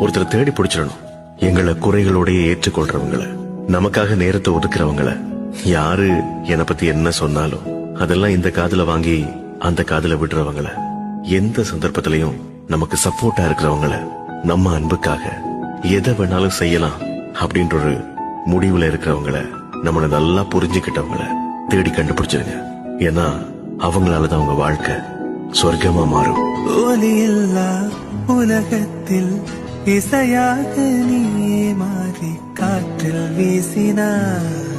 ஒருத்தரை தேடி பிடிச்சிடணும். எங்களை குறைகளோடைய ஏற்றுக்கொள்றவங்கள நமக்காக நேரத்தை ஒதுக்குறவங்கள. யாரு என்னை பத்தி என்ன சொன்னாலும் அதெல்லாம் இந்த காதுல வாங்கி அந்த காதுல விடுறவங்கள. எந்த சந்தர்ப்பத்திலையும் நமக்கு சப்போர்ட்டா இருக்கிறவங்கள நம்ம அன்புக்காக எதை வேணாலும் செய்யலாம் அப்படின்ற ஒரு முடிவுல இருக்கிறவங்கள நம்மளை நல்லா புரிஞ்சுக்கிட்டவங்கள தேடி கண்டுபிடிச்சிருங்க. ஏன்னா அவங்களாலதான் உங்க வாழ்க்கை சொர்க்கமா மாறும். ஒலியில்லா உலகத்தில் இசையாக நீயே மாறி காற்றில் வீசினார்.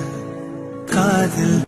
காதில்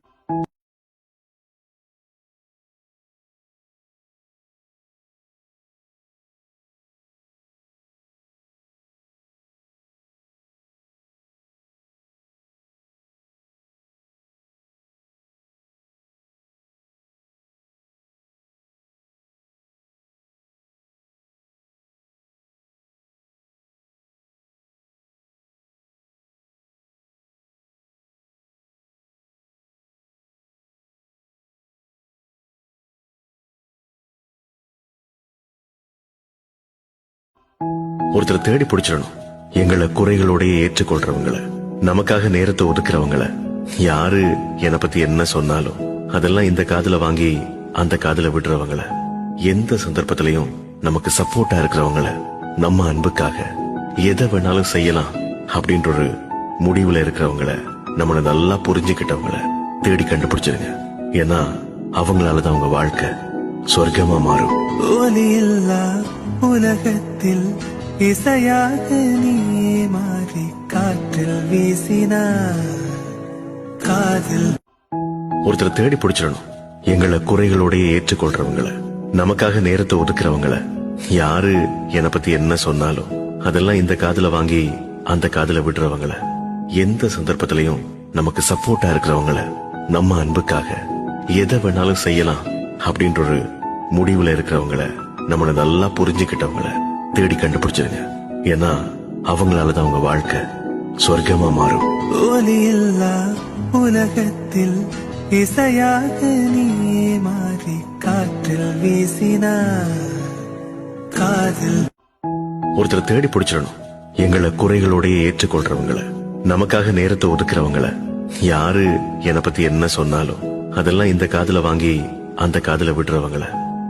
ஒருத்தரை தேடி பிடிச்சிடணும். எங்களை குறைகளோடைய ஏற்றுக்கொள்றவங்கள நமக்காக நேரத்தை ஒதுக்குறவங்கள. யாரு என்னை பத்தி என்ன சொன்னாலும் அதெல்லாம் இந்த காதுல வாங்கி அந்த காதுல விடுறவங்கள. எந்த சந்தர்ப்பத்திலையும் நமக்கு சப்போர்ட்டா இருக்கிறவங்கள நம்ம அன்புக்காக எதை வேணாலும் செய்யலாம் அப்படின்ற ஒரு முடிவுல இருக்கிறவங்கள நம்மளை நல்லா புரிஞ்சுக்கிட்டவங்கள தேடி கண்டுபிடிச்சிருங்க. ஏன்னா அவங்களாலதான் உங்க வாழ்க்கை சொர்க்கமா மாறும். ஒலியில்லா உலகத்தில் இசையாக நீயே மாறி காற்றில் வீசினார் காதில். ஒருத்தரை தேடி பிடிச்சிடணும். எங்களை குறைகளோடயே ஏற்றுக்கொள்றவங்கள நமக்காக நேரத்தை ஒதுக்குறவங்கள. யாரு என்னை பத்தி என்ன சொன்னாலும் அதெல்லாம் இந்த காதுல வாங்கி அந்த காதுல விடுறவங்கள. எந்த சந்தர்ப்பத்திலையும் நமக்கு சப்போர்ட்டா இருக்கிறவங்கள நம்ம அன்புக்காக எதை வேணாலும் செய்யலாம் அப்படின்ற ஒரு முடிவுல இருக்கிறவங்கள நம்மள நல்லா புரிஞ்சுக்கிட்டவங்கள தேடி கண்டுபிடிச்சிருங்க. ஏன்னா அவங்களாலதான் உங்க வாழ்க்கை சொர்க்கமா மாறும். ஒலியில்லா உலகத்தில் இசையாக நீயே மாறி காற்றில் வீசினார் காதில். ஒருத்தரை தேடி பிடிச்சிடணும். எங்களை குறைகளோடயே ஏற்றுக்கொள்றவங்கள நமக்காக நேரத்தை ஒதுக்குறவங்கள. யாரு என்னை பத்தி என்ன சொன்னாலும் அதெல்லாம் இந்த காதுல வாங்கி அந்த காதுல விடுறவங்கள.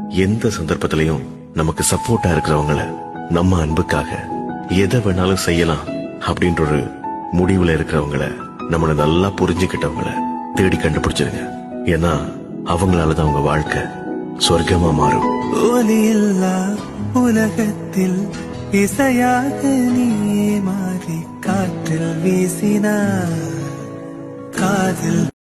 எந்த சந்தர்ப்பத்திலையும் நமக்கு சப்போர்ட்டா இருக்கிறவங்கள நம்ம அன்புக்காக எதை வேணாலும் செய்யலாம் அப்படின்ற ஒரு முடிவுல இருக்கிறவங்கள நம்மள நல்லா புரிஞ்சுக்கிட்டவங்கள தேடி கண்டுபிடிச்சிருங்க. ஏன்னா அவங்களாலதான் உங்க வாழ்க்கை சொர்க்கமா மாறும். ஒலியில்லா உலகத்தில் இசையாக நீயே மாறி காற்றில் வீசினார். காதில்